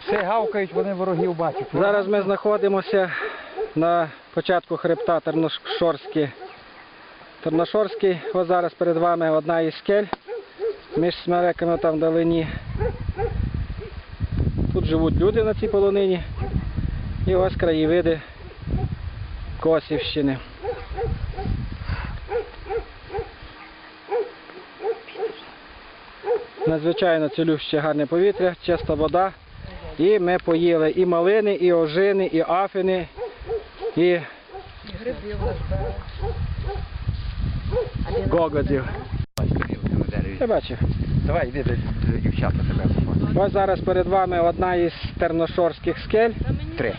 Все гавкають, вони ворогів бачать. Зараз ми знаходимося на початку хребта Терношорський. Терношорський. Ось зараз перед вами одна із скель між смереками там вдалині. Тут живуть люди на цій полонині. І ось краєвиди Косівщини. Надзвичайно цілюще гарне повітря, чиста вода. І ми поїли і малини, і ожини, і афини, і Гриби в нас Я бачив. Давай, йди до дівчата тебе. Ось зараз перед вами одна із терношорських скель, Три.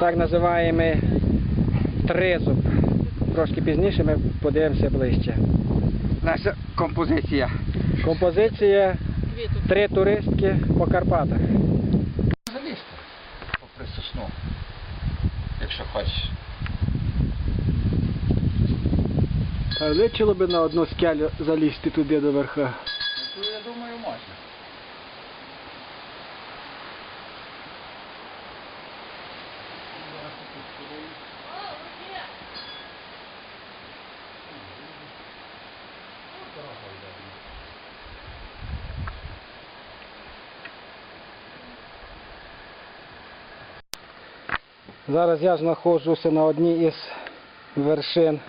так називаємо тризуб. Трошки пізніше ми подивимося ближче. Наша композиція. Композиція три туристки по Карпатах. Якщо хочеш. Би на одну скелю залізти туди до верха. Ну, я думаю, можна. Зараз я знаходжуся на одній із вершин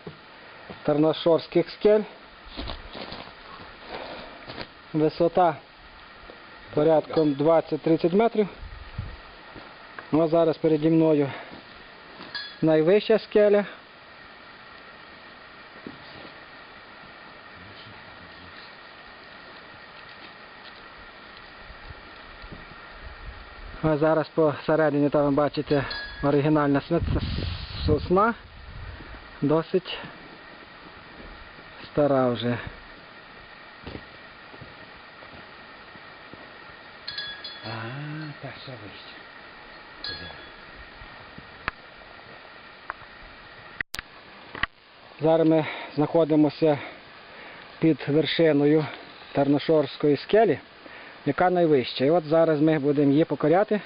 Терношорських скель. Висота порядком 20-30 метрів. Ну, а зараз переді мною найвища скеля. А зараз посередині там ви бачите оригінальна сосна. Досить стара вже. А, перша вище. Зараз ми знаходимося під вершиною Терношорської скелі, яка найвища. І от зараз ми будемо її покоряти.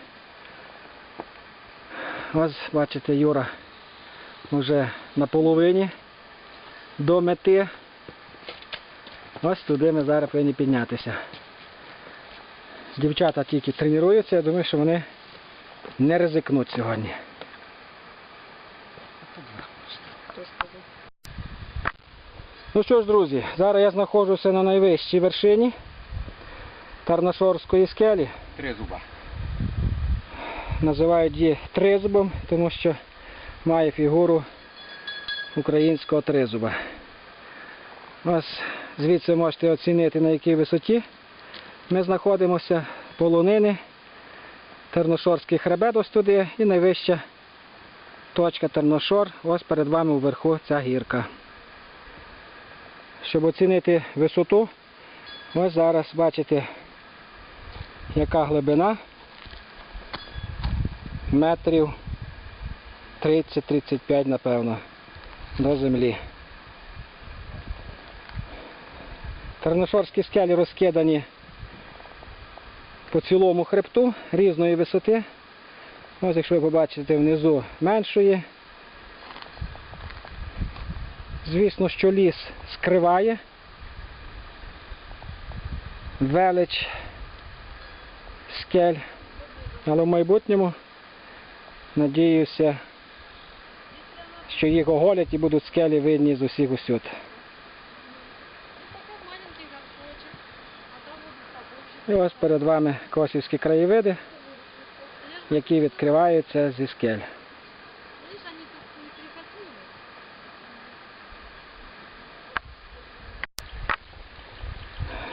Ось бачите, Юра вже на половині до мети. Ось туди ми зараз повинні піднятися. Дівчата тільки тренуються, я думаю, що вони не ризикнуть сьогодні. Ну що ж, друзі, зараз я знаходжуся на найвищій вершині Тарнашорської скелі. Три зуба. Називають її тризубом, тому що має фігуру українського тризуба. Ось звідси можете оцінити на якій висоті ми знаходимося полонини, Терношорський хребет ось туди і найвища точка Терношор, ось перед вами вверху ця гірка. Щоб оцінити висоту, ось зараз бачите, яка глибина. Метрів 30-35, напевно, до землі. Терношорські скелі розкидані по цілому хребту різної висоти. Ось якщо ви побачите внизу меншої. Звісно, що ліс скриває велич скель, але в майбутньому надіюся, що їх оголять і будуть скелі видні з усіх усюд. І ось перед вами косівські краєвиди, які відкриваються зі скель.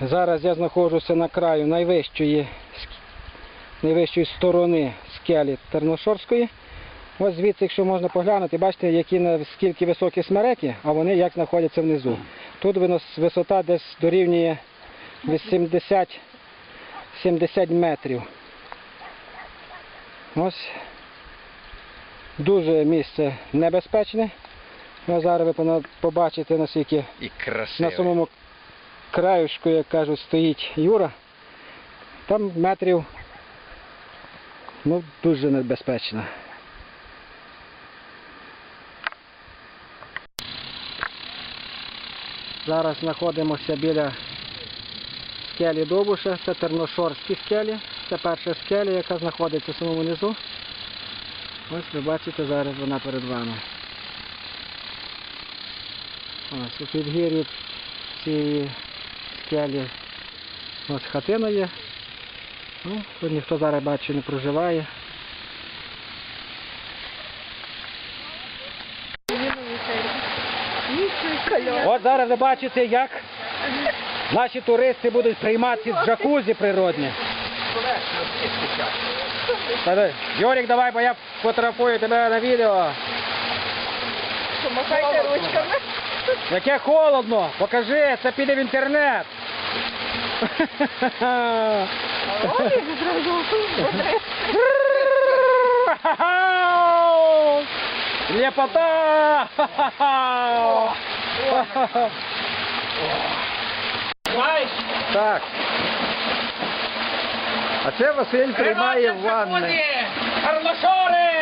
Зараз я знаходжуся на краю найвищої, найвищої сторони скелі Терношорської. Ось звідси, якщо можна поглянути, бачите, які наскільки високі смереки, а вони як знаходяться внизу. Тут висота десь дорівнює 80 70 метрів. Ось дуже місце небезпечне. Ну, зараз ви побачите, наскільки І на самому краюшку, як кажуть, стоїть Юра. Там метрів Ну, дуже небезпечно. Зараз знаходимося біля скелі Довбуша, це Терношорські скелі. Це перша скеля, яка знаходиться в самому низу. Ось ви бачите, зараз вона перед вами. Ось у підгір'ї цієї скелі ось хатина є. Ну, тут ніхто зараз бачу не проживає. От зараз ви бачите, як наші туристи будуть приймати джакузі природні. Та-да. Давай, бо я фотографую тебе на відео. Помахайте ручками. Яке холодно, покажи, це піде в інтернет. Ой, зразу. Лепота! Так. А це Василь приймає в ванни. Карлошори!